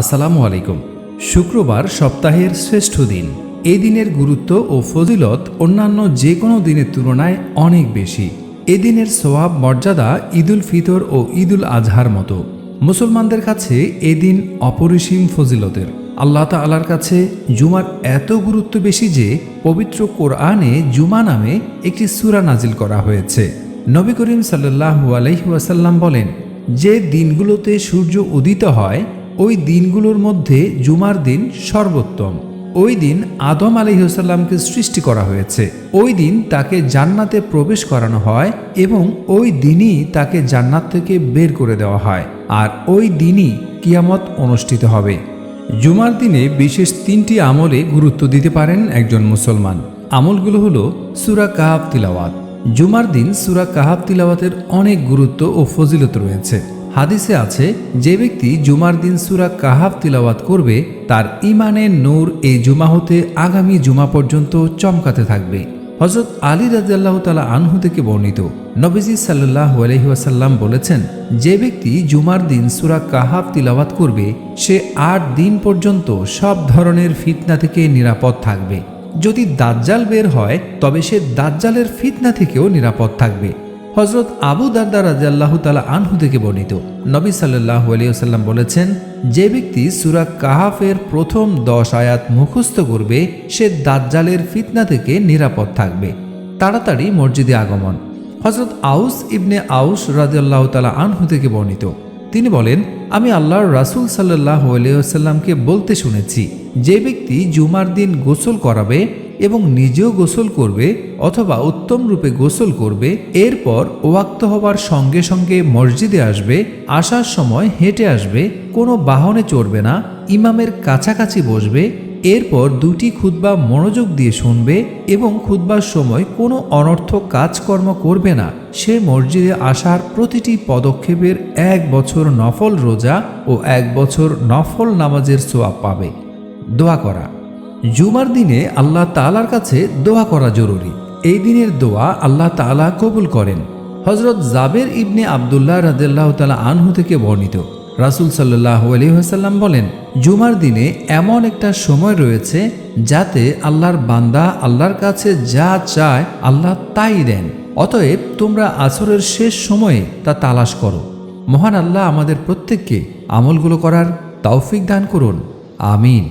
আসসালামু আলাইকুম। শুক্রবার সপ্তাহের শ্রেষ্ঠ দিন। এই দিনের গুরুত্ব ও ফজিলত অন্যান্য যে কোনো দিনের তুলনায় অনেক বেশি। এ দিনের সোয়াব মর্যাদা ঈদুল ফিতর ও ঈদুল আজহার মতো। মুসলমানদের কাছে এ দিন অপরিসীম ফজিলতের। আল্লাহ তালার কাছে জুমার এত গুরুত্ব বেশি যে পবিত্র কোরআনে জুমা নামে একটি সুরা নাজিল করা হয়েছে। নবী করিম সাল্লাহু আলহিউসাল্লাম বলেন, যে দিনগুলোতে সূর্য উদিত হয় ওই দিনগুলোর মধ্যে জুমার দিন সর্বোত্তম। ওই দিন আদম আলহিহসাল্লামকে সৃষ্টি করা হয়েছে। ওই দিন তাকে জান্নাতে প্রবেশ করানো হয় এবং ওই দিনই তাকে জান্নাত থেকে বের করে দেওয়া হয়। আর ওই দিনই কিয়ামত অনুষ্ঠিত হবে। জুমার দিনে বিশেষ তিনটি আমলে গুরুত্ব দিতে পারেন একজন মুসলমান। আমলগুলো হলো সুরা কাহাব তিলাওয়াত। জুমার দিন সুরা কাহাব তিলাওয়াতের অনেক গুরুত্ব ও ফজিলত রয়েছে। হাদিসে আছে, যে ব্যক্তি জুমার দিন সুরা কাহাব তিলাওয়াত করবে, তার ইমানের নূর এই জুমা হতে আগামী জুমা পর্যন্ত চমকাতে থাকবে। হজরত আলী রাজিয়াল্লাহ তালা আনহু থেকে বর্ণিত। নবীজি সাল্লাহ আলহিহাসাল্লাম বলেছেন, যে ব্যক্তি জুমার দিন সুরা কাহাব তিলাওয়াত করবে, সে আট দিন পর্যন্ত সব ধরনের ফিতনা থেকে নিরাপদ থাকবে। যদি দাজ্জাল বের হয়, তবে সে দাজ্জালের ফিতনা থেকেও নিরাপদ থাকবে। হজরত আবু দারদা রাজাল্লাহ তালা আনহু থেকে বর্ণিত। নবী সাল্লাহ আলিয়াল্লাম বলেছেন, যে ব্যক্তি সুরা কাহাফের প্রথম দশ আয়াত মুখস্থ করবে, সে দাজ্জালের ফিতনা থেকে নিরাপদ থাকবে। তাড়াতাড়ি মসজিদে আগমন। হজরত আউস ইবনে আউস রাজাল্লাহ তালা আনহু থেকে বর্ণিত। তিনি বলেন, আমি আল্লাহর রাসুল সাল্লাহ আলিয়াল্লামকে বলতে শুনেছি, যে ব্যক্তি জুমার দিন গোসল করাবে এবং নিজেও গোসল করবে অথবা উত্তম রূপে গোসল করবে, এরপর ওয়াক্ত হবার সঙ্গে সঙ্গে মসজিদে আসবে, আসার সময় হেঁটে আসবে, কোনো বাহনে চড়বে না, ইমামের কাছাকাছি বসবে, এরপর দুটি খুতবা মনোযোগ দিয়ে শুনবে এবং খুতবার সময় কোনো অনর্থক কাজকর্ম করবে না। সে মসজিদে আসার প্রতিটি পদক্ষেপের এক বছর নফল রোজা ও এক বছর নফল নামাজের সোয়াব পাবে। দোয়া করা। জুমার দিনে আল্লাহ তালার কাছে দোয়া করা জরুরি। এই দিনের দোয়া আল্লাহ তালা কবুল করেন। হজরত জাবের ইবনে আবদুল্লাহ রাদেল্লাহ তালা আনহু থেকে বর্ণিত। রাসুল সাল্লাহ আলহিহাসাল্লাম বলেন, জুমার দিনে এমন একটা সময় রয়েছে যাতে আল্লাহর বান্দা আল্লাহর কাছে যা চায় আল্লাহ তাই দেন। অতএব তোমরা আসরের শেষ সময়ে তা তালাশ করো। মহান আল্লাহ আমাদের প্রত্যেককে আমলগুলো করার তৌফিক দান করুন। আমিন।